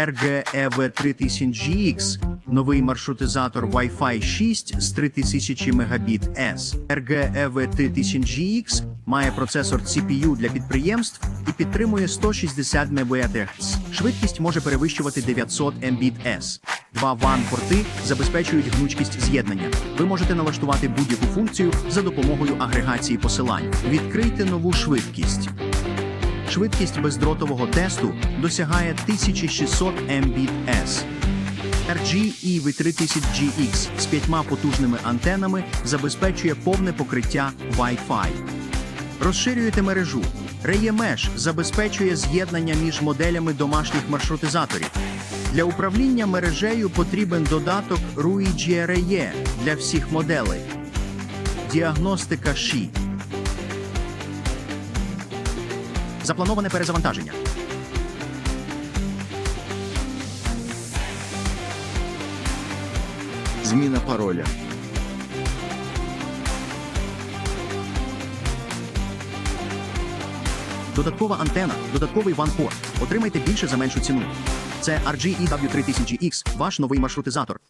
RGEV3000X – новий маршрутизатор Wi-Fi 6 з 3000 Мбіт S. RGEV3000X має процесор CPU для підприємств і підтримує 160 МБТГц. Швидкість може перевищувати 900 Mbit/s. Два WAN-порти забезпечують гнучкість з'єднання. Ви можете налаштувати будь-яку функцію за допомогою агрегації посилань. Відкрийте нову швидкість. Швидкість бездротового тесту досягає 1600 Mbit/s. RGE V3000GX з п'ятьма потужними антенами забезпечує повне покриття Wi-Fi. Розширюєте мережу. ReyeMesh забезпечує з'єднання між моделями домашніх маршрутизаторів. Для управління мережею потрібен додаток RUI Reye для всіх моделей. Діагностика SHI. Заплановане перезавантаження. Зміна пароля. Додаткова антена, додатковий ван-порт. Отримайте більше за меншу ціну. Це RGEW3000X, ваш новий маршрутизатор.